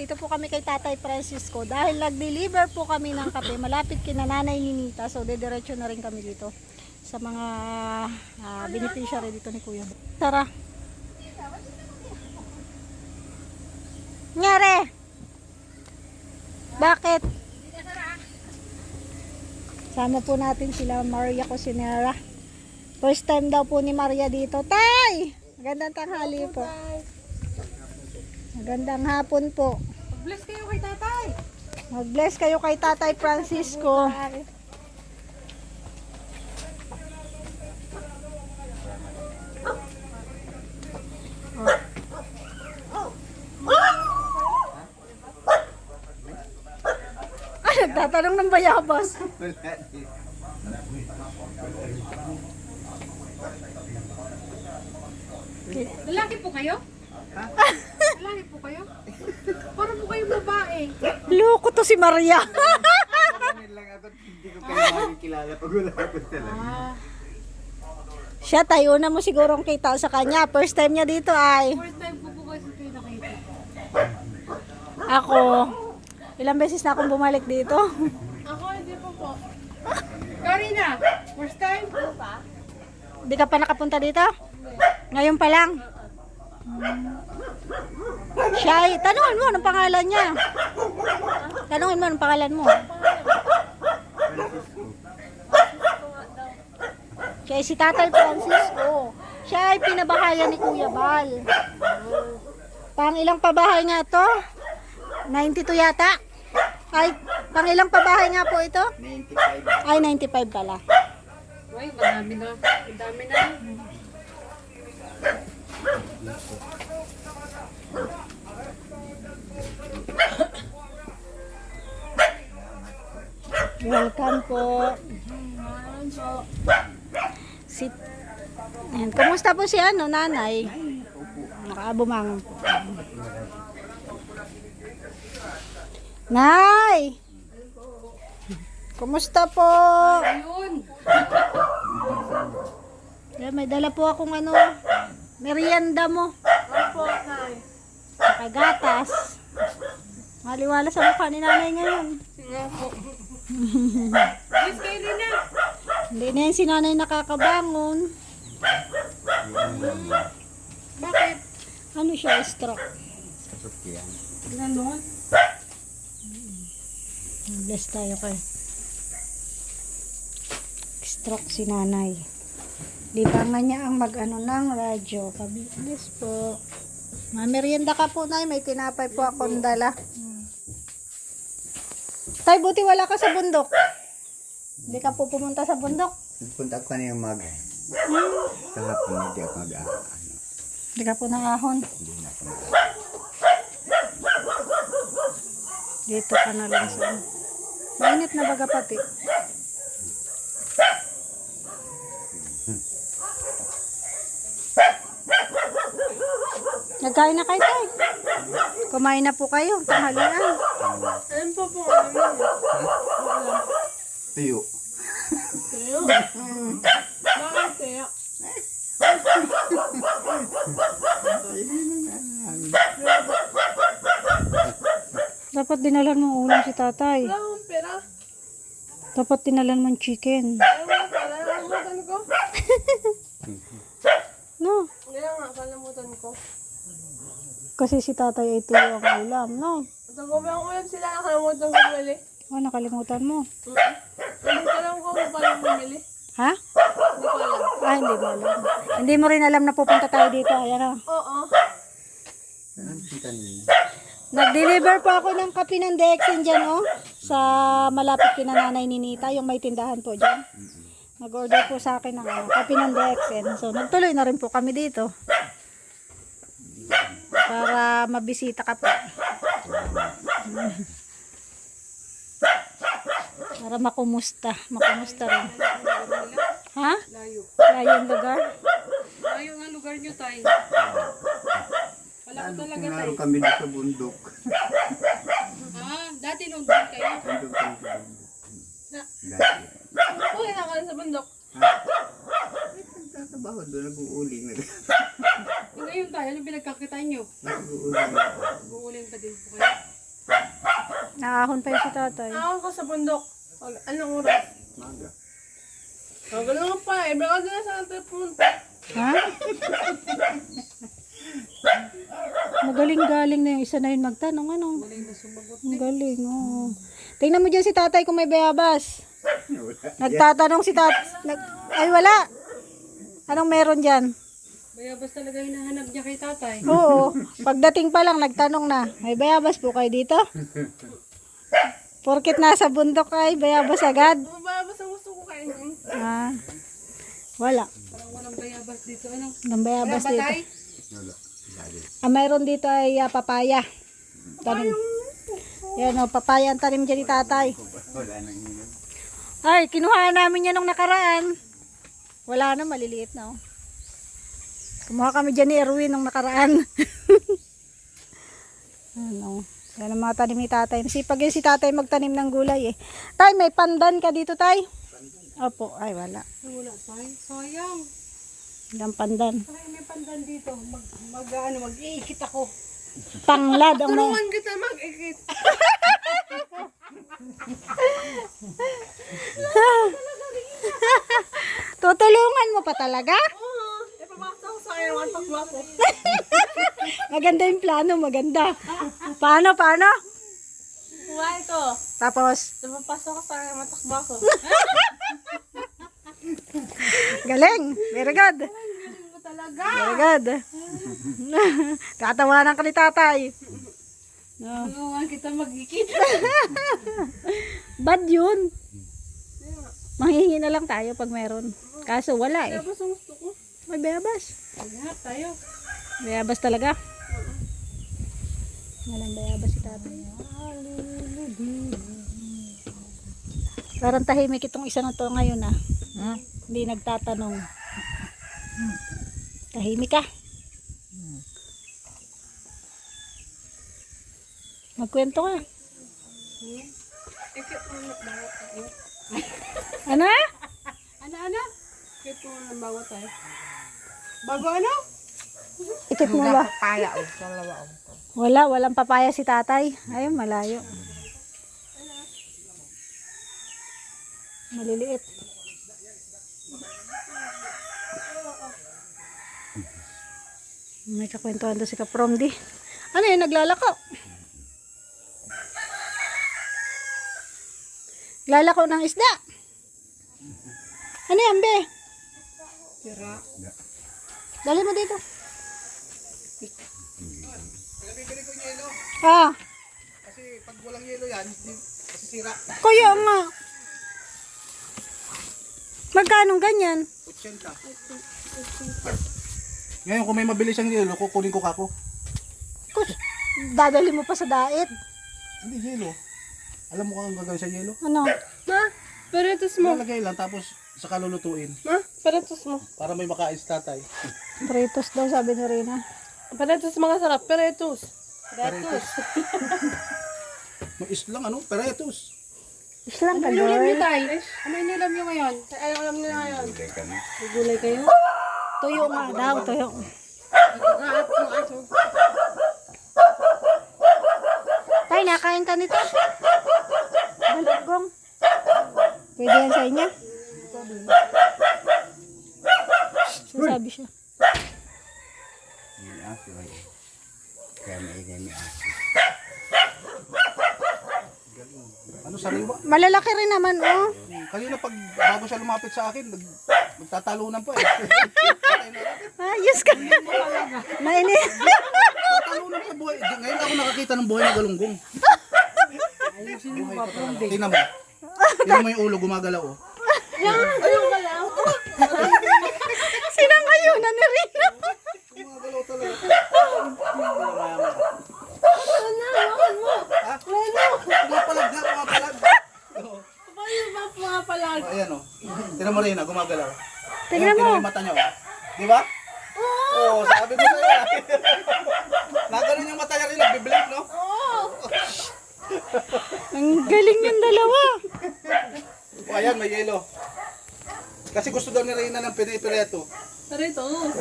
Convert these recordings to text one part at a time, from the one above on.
dito po kami kay Tatay Francisco dahil nag-deliver po kami ng kape malapit kina Nanay Ninita. So, dediretso na rin kami dito sa mga ah, beneficiary dito ni Kuya. Tara. Nyare! Bakit? Sama po natin sila Maria Cosinera. First time daw po ni Maria dito. Tay! Magandang tanghali po. Magandang hapon po. Bless kayo kay tatay. Mag-bless kayo kay Tatay Francisco. Ah, nagtatanong ng bayabas. Lalaki po kayo? Lalaki po kayo? Para po kayo babae. Loko to si Maria. Lang ako, hindi ko kayo makikilala pag wala ako talaga. Ah, Siya, tayo na mo sigurong kita sa kanya. First time niya dito ay first time po po kayo sa kayo nakita. ako. Ilang beses na akong bumalik dito. Ako hindi po po. Karina, first time po pa? Hindi ka pa nakapunta dito? Ngayon pa lang. Siya, ay- tanungin mo anong pangalan niya. Tanungin mo anong pangalan mo. Siya ay si Tatay Francisco. Siya ay pinabahayan ni Kuya Bal. Pang ilang pabahay nga to? 92 yata? Ay, pang ilang pabahay nga po ito? 95. Ay, 95 pala. Uy, madami na. Madami na. Welcome po. Si Ayan, kumusta po si ano, nanay? Nakaabumang po. Nay! Kumusta po? Ayun. Yan, may dala po akong ano, merienda mo. Opo, tay. Saka gatas. Maliwala sa mukha ni nanay ngayon. Sige po. Bless kayo na. Hindi na yan si nanay nakakabangon. Bakit? Ano siya, stroke? Sasakyan. Ganon. Bless tayo kay. Stroke si nanay. Libangan niya ang mag-ano ng radyo. Pabilis po. Mamerienda ka po, nay. May tinapay po akong dala. Tay, buti wala ka sa bundok. Hindi ka po pumunta sa bundok. Nagpunta ako kanina umaga. Sa hapon, hindi ako mag ano, Hindi ka po nangahon. Hindi na ako mag Dito ka na lang sa... Mainit na baga pati. Nagkain na kayo tayo. Kumain na po kayo. Tanghalian. Po. Ayun. Tuyo. Kayo? Bakit kaya? Dapat dinalan mo ulam si tatay. Wala akong pera. Dapat dinalan mo chicken. Ayaw nga, kalimutan ko. No. Kaya nga, kalimutan ko. Kasi si tatay ay tuyo ang ulam. No. Ito ko ba ang ulam sila nakalimutan ko bumili? Oh, nakalimutan mo. Hindi ko alam kung paano bumili. Ha? Hindi ko alam. Ah, hindi mo alam. Hindi mo rin alam na pupunta tayo dito. Ayan o. Oo. Ano? Nag-deliver po ako ng kape ng Dexin dyan, oh. Sa malapit kina nanay ni Nita, yung may tindahan po dyan. Nag-order po sa akin ng ano, kape ng Dexin. So, nagtuloy na rin po kami dito. Para mabisita ka po. Para makumusta. Makumusta rin. Ha? Layo. Layo yung lugar? Layo nga lugar nyo, tay. Wala ko Ano talaga, kung tay. araw kami dito sa bundok. Ah, dati nung doon kayo. Bundok kami sa bundok. Na, Dati. uy, nakala sa bundok. Nagtatrabaho doon, nag-uuling. Ngayon tayo, anong pinagkakitaan nyo? Nag-uuling. Guuling pa din po kayo. Naahon pa yun si tatay. Ako ka sa bundok. Anong oras? Maga. Oh, ganun pa eh. Baka doon na sa natin. Ha? Magaling-galing na yung isa na yun magtanong. Ano? Ang galing, oo. Tingnan mo dyan si tatay kung may bayabas. Nagtatanong si tatay. Nag... Ay, wala. Anong meron dyan? Bayabas talaga hinahanap niya kay tatay. Oo. Pagdating pa lang, nagtanong na. May bayabas po kayo dito? Porkit nasa bundok ay bayabas agad. Bayabas ang gusto ko kainin? Ah, wala. Parang walang bayabas dito. Ano? Nang bayabas dito. Wala. Ang mayroon dito ay ah, papaya. Tanim. Yan o, papaya ang tanim dyan ni tatay. Ay, kinuha namin yan nung nakaraan. Wala na, maliliit na oh. Kumuha kami dyan ni Erwin nung nakaraan. ano, yan ang mga tanim ni tatay. Sipag yun si tatay magtanim ng gulay eh. Tay, may pandan ka dito tay? Opo, ay wala. Wala tayo. Sayang. Walang pandan. Ay, may pandan dito. Mag, mag, ano, mag-iikit ako. Tanglad ang. Tulungan kita mag-ikit. Tutulungan mo pa talaga? Oo. Eh, pabasa ko sa akin. Ang takbo ko. Maganda yung plano, maganda. Paano, paano? Kuha ito. Tapos, Napapasok ko sa akin. Matakbo ko. galing. Very good. Galing mo talaga. Very good. Tatawanan ka ni tatay. No. Tulungan kita mag-ikit. Bad yun. Manghingi na lang tayo pag meron. Kaso wala eh. Tapos. May bayabas. Lahat tayo. Bayabas talaga. Walang bayabas si tatay. Parang tahimik itong isa na to ngayon ah. Hindi nagtatanong. Tahimik ka. Magkwento ka. Tayo. Ano? Ano, ano? Ikit mo na bawat tayo. Bago ano? Ikit mo ba? Paya o. Dalawa o. Wala, walang papaya si tatay. Ayun, malayo. Maliliit. May kakwentuhan doon si Kapromdi. Ano yun, naglalako? Lalako ng isda. Ano yan, be? Tira. Dali mo dito. Ah. Kasi pag walang yelo yan, masisira. Kaya nga. Magkano ganyan? 80. Ngayon, kung may mabili siyang yelo, kukunin ko kako. Kus, dadali mo pa sa daet. Hindi yelo. Alam mo kung ang gagawin sa yelo? Ano? Ma, paritos mo. Lalagay lang, tapos saka lulutuin. Ma, paritos mo. Para may makain si tatay. Pritos daw sabi ni Rina. Paritos mga sarap. Paritos. Paritos. May islang ano? Peretos. Islang ka, Ano ulam niyo girl. tayo? Ano inilam niyo ngayon? Ano ulam niyo ngayon? Gulay kayo? Tuyo nga daw, tuyo. Tay, nakain ka nito? Dalagong. Pwede yan sa inyo? Sasabi siya. Kaya maingay ni aso. Ano sariwa? Malalaki rin naman, oh. Kanina pag bago siya lumapit sa akin, nag, magtatalunan pa eh. Ayos ka. Mainit. Talunan pa buhay. Ngayon ako nakakita ng buhay na galunggong. Ayusin mo pa. Tingnan mo. Tingnan mo yung ulo gumagalaw oh. Ayun ka lang. Sinangayunan ni Rina. Gumagalaw talaga. Ano? Hawakan mo. Ha? Pumapalag nga, pumapalag. Oo. Paano ba mga palag? Oh, ayan oh. Tingnan mo rin na gumagalaw. Tingnan Ayan, mo. yung mata niya oh. Di ba? Oo, sabi ko sa'yo. ah. Naganon yung mata niya rin, nagbiblink no? Oo. Ang galing yung dalawa. O ayan, may yelo. Kasi gusto daw ni Reyna ng pinipireto. Paritos.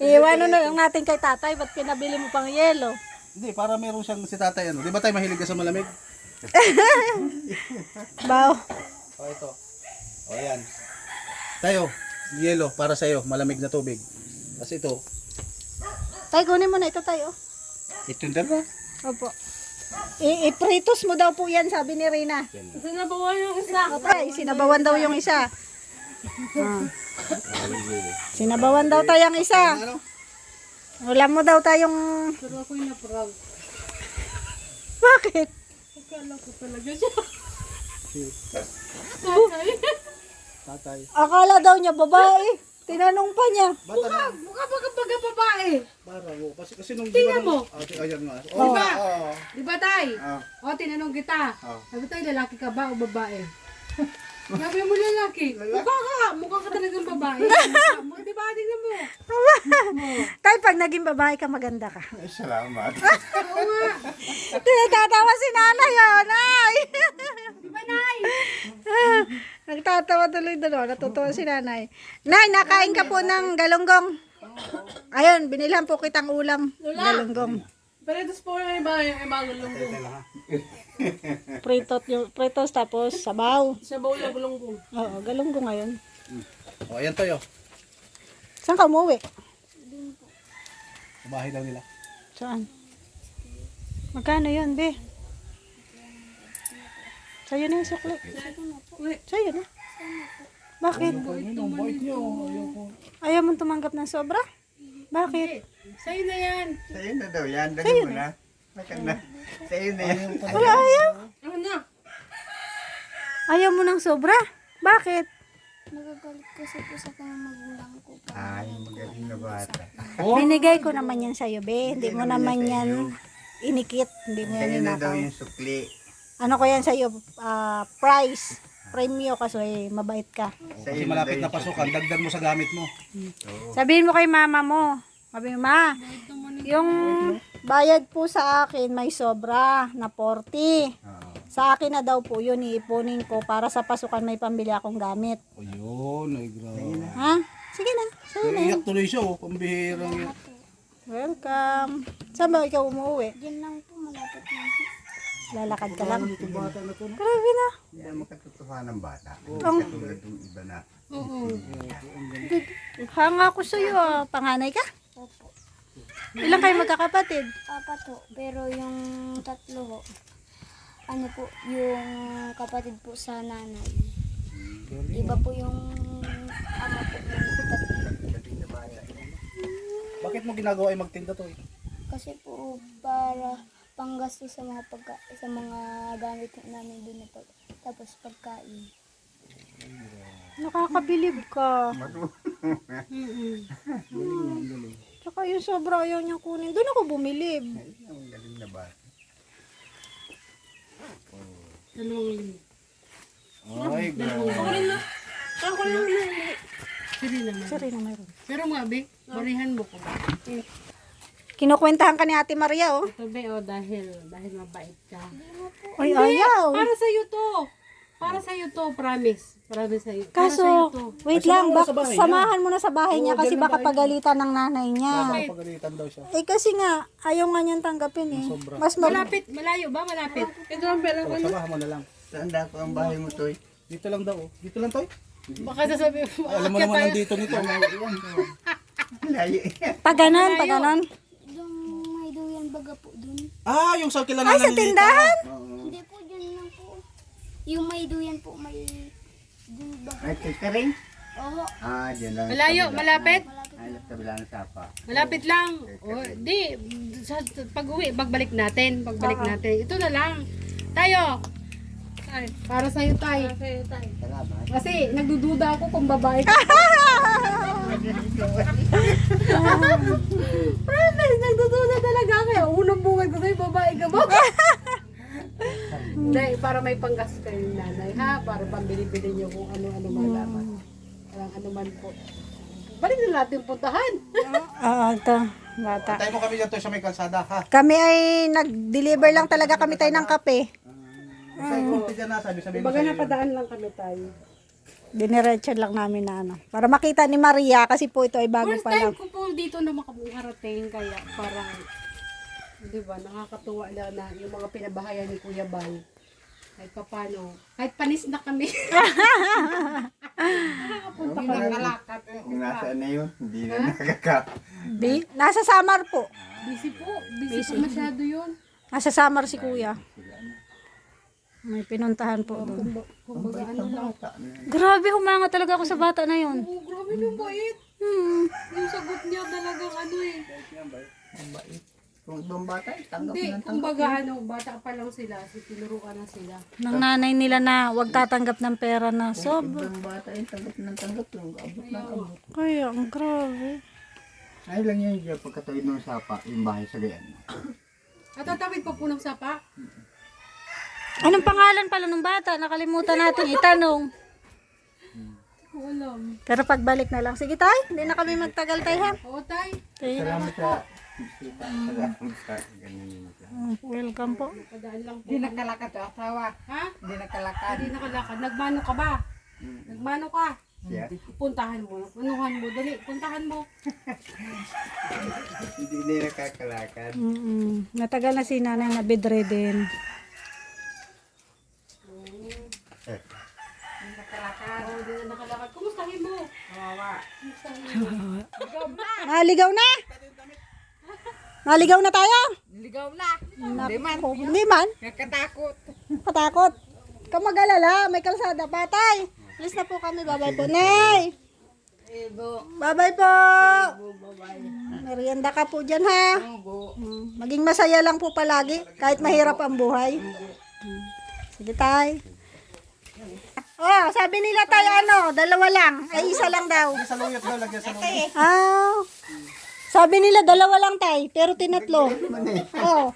Iwanan na lang natin kay tatay. Ba't pinabili mo pang yelo? Hindi, para meron siyang si tatay ano. Di ba tayo mahilig ka sa malamig? Baw. Ito. O yan. Tayo, yelo para sa'yo, malamig na tubig. Tapos ito, Tay, kunin mo na ito tayo. itong dalawa. Opo. I- ipritos mo daw po yan, sabi ni Rina. Sinabawan yung isa. Tay, sinabawan daw yung isa. Ah. Sinabawan daw tayong isa. Ano? Wala mo daw tayong... Pero ako yung naprag. Bakit? Akala ko talaga siya. Tatay. Tatay. Akala daw niya babae. Tinanong pa niya. Bata na. Mukha ba kapag babae? Para mo. Kasi, kasi nung... Tingnan mo. Ah, ti- ayan nga. Di ba? oo. Di ba tay? Ah. O, tinanong kita. Ah. Sabi tayo, lalaki ka ba o babae? Sabi mo lalaki. Mukha ka. Mukha ka talagang babae. Mukha, di ba? Tingnan mo. Tay, pag naging babae ka, maganda ka. Ay, salamat. Oo nga. Tinatatawa si nanay, oh, nay. Di ba, Nay? Nagtatawa tuloy doon, oh. natutuwa si nanay. Nay, nakain ka po ng galunggong. Ayun, binilhan po kitang ulam. Galunggong. Pero dos po yung iba, yung iba gulunggong. Pritot, yung, pritos tapos sabaw. Sa bawl na gulunggong. Oo, galunggong ngayon. O, ayan tayo. Saan ka umuwi? Kumahin daw nila. Saan? Magkano yun, be? Sa'yo na yung sukli. Sa'yo na. Bakit? Ang bait niyo. Ayoko. Ayaw mong tumanggap ng sobra? Bakit? Sa'yo na yan. Sa'yo na daw yan. Dali mo na. Baka na. Sa'yo na yan. Wala, ayaw. Ano na? Ayaw mo ng sobra? Bakit? Nagagalit kasi po sa kanyang magulang ko. Ay, magaling na bata. Binigay ko naman yan sa'yo, be. Hindi mo naman yan inikit. Hindi mo yan Sa'yo na daw yung sukli. Ano ko yan sa'yo? Ah, price. Premium kasi mabait ka. Kasi malapit na pasukan, dagdag mo sa gamit mo. Sabihin mo kay mama mo. Sabi ma, yung bayad po sa akin may sobra na 40. Oo. Sa akin na daw po yun, iipunin ko para sa pasukan may pambili akong gamit. O yun, ay grabe. Ha? Sige na. Sa'yo na yun. Iyak tuloy siya, oh. Pambihirang yun. Welcome. Saan ba ikaw umuwi? Diyan lang po, malapit lang. Lalakad ka lang. Itong bata na to, no? Grabe na. Hindi na makatotohanan ng bata. Ang- Katulad ng iba na. Oo. Hanga ko sa'yo ah. Panganay ka? Opo. Ilang kayo magkakapatid? Apat ho. Pero yung tatlo ho, ano po, yung kapatid po sa nanay. Iba po yung ama po ng tatlo. Bakit mo ginagawa ay magtinda to, eh? Kasi po para panggasto sa mga pagka, sa mga gamit namin din na pag, tapos pagkain. Nakakabilib ka. Mm-mm. Tsaka yung sobra ayaw niyang kunin. Doon ako bumilib. Ang galing na bata. Dalawang lima. Ay, grabe. Ako lang lang. Sige naman. Sorry na mayroon. Pero nga, be, barihan mo ko. Kinukwentahan ka ni Ate Maria, oh. Ito, be, oh, dahil, dahil mabait ka. Ay, ayaw. Para sa'yo to. Para sa'yo to, promise. Promise sa'yo. Para Kaso, sa'yo to. wait Ay, lang, samahan mo bak sa bahay niya. samahan mo na sa bahay niya Oo, kasi dyan baka pagalitan ng nanay niya. Pagalitan daw siya. Eh kasi nga, ayaw nga niyang tanggapin eh. Sobra. Mas mag... Malapit, malayo ba? Malapit. Ito ang pera O, samahan mo na lang. Saan dako ang bahay mo, Toy? Dito lang daw, oh. Dito lang, Toy. Baka sasabi mo, alam mo naman nandito nito. Layo yan. Pag ganon, pag ganon. Yung may duyan baga po dun. Ah, yung sa kilala Ay, sa tindahan? Hindi po. Yung may duyan po, may. Ay, catering? Oo, Ah, dyan lang. Malayo, malapit. Ay, sa kabila ng sapa. Malapit lang. O, di, sa, pag uwi, pagbalik natin. Pagbalik natin. Ito na lang. Tayo. Ay, para sa'yo tayo. Para sa'yo tayo. Salamat. Kasi nagdududa ako kung babae ka. Promise, nagdududa talaga ako. Unang bungad ko sa'yo, babae ka ba? Hindi, para may panggas kayo nanay ha. Para pambili-bili niyo kung ano-ano man dapat. Parang ano man po. Balik na natin yung puntahan. Oo, ito. Bata. Tayo mo kami Toy, sa may kalsada, ha? Kami ay nag-deliver lang talaga kami tayo ng kape. Sa ikot dyan na, sabi sabi mo Baga sa'yo. napadaan lang kami tayo. Diniretso lang namin na ano. Para makita ni Maria kasi po ito ay bago First pa lang. time ko po dito na makarating kaya parang Di ba? Nakakatuwa lang na yung mga pinabahayan ni Kuya Bal. Kahit papano. Kahit panis na kami. Nakakapunta kami. Nakalakad. Nasaan na yun, hindi na nakaka... Bi, nasa Samar po. Busy po. Busy, po masyado yun. Nasa Samar si kuya. May pinuntahan po doon. Kumbaga, ano lang. Grabe, humanga talaga ako sa bata na yun. Oh, grabe yung bait. Hmm. Yung sagot niya talagang ano eh. Mabait. Kung ibang bata, tanggap Hindi, na tanggap. kumbaga ano, bata pa lang sila. Si tinuruan na sila. Ng nanay nila na wag tatanggap ng pera na sob. Ibang bata, eh, tanggap na tanggap lang. Abot na abot. Kaya, ang grabe. Ay lang yan, yung pagkatawid ng sapa, yung bahay sa gayan. At tatawid pa po ng sapa. Anong pangalan pala ng bata? Nakalimutan natin itanong. Ko alam. Pero pagbalik na lang. Sige tay, hindi na kami magtagal tay ha. Oo, tay. Tay, Salamat sa mm, welcome po. Hindi nakalakad sa asawa. Ha? Hindi nakalakad. Hindi nakalakad. Nagmano ka ba? Nagmano ka? Siya, Puntahan mo. Punuhan mo. Dali, puntahan mo. hindi na nakakalakad. Mm-mm. Natagal na si nanay na bedridden. Eh, Oo, hindi na nakalakad. Kumustahin mo? Kawawa. Naligaw na? Naligaw na tayo? Niligaw na. Hindi man. Hindi man. Nakatakot. Katakot. Ka mag-alala, may kalsada pa tay. Alis na po kami, bye-bye po. Nay! Bye-bye po! Merienda ka po dyan ha. Mm, Maging masaya lang po palagi, kahit mahirap ang buhay. Sige tay. Oh, sabi nila tay ano, dalawa lang. Ay, isa lang daw. Sa luyot daw, lagyan sa luyot. Ah. Sabi nila dalawa lang tay, pero tinatlo. Oh.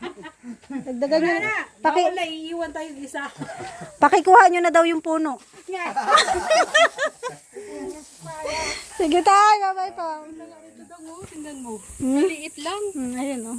Dagdagan nyo. Paki, Bawal na, iiwan tayo ng isa. pakikuha nyo na daw yung puno. Sige tay, bye-bye daw, oh, tingnan mo. Maliit lang. Hmm, ayun oh.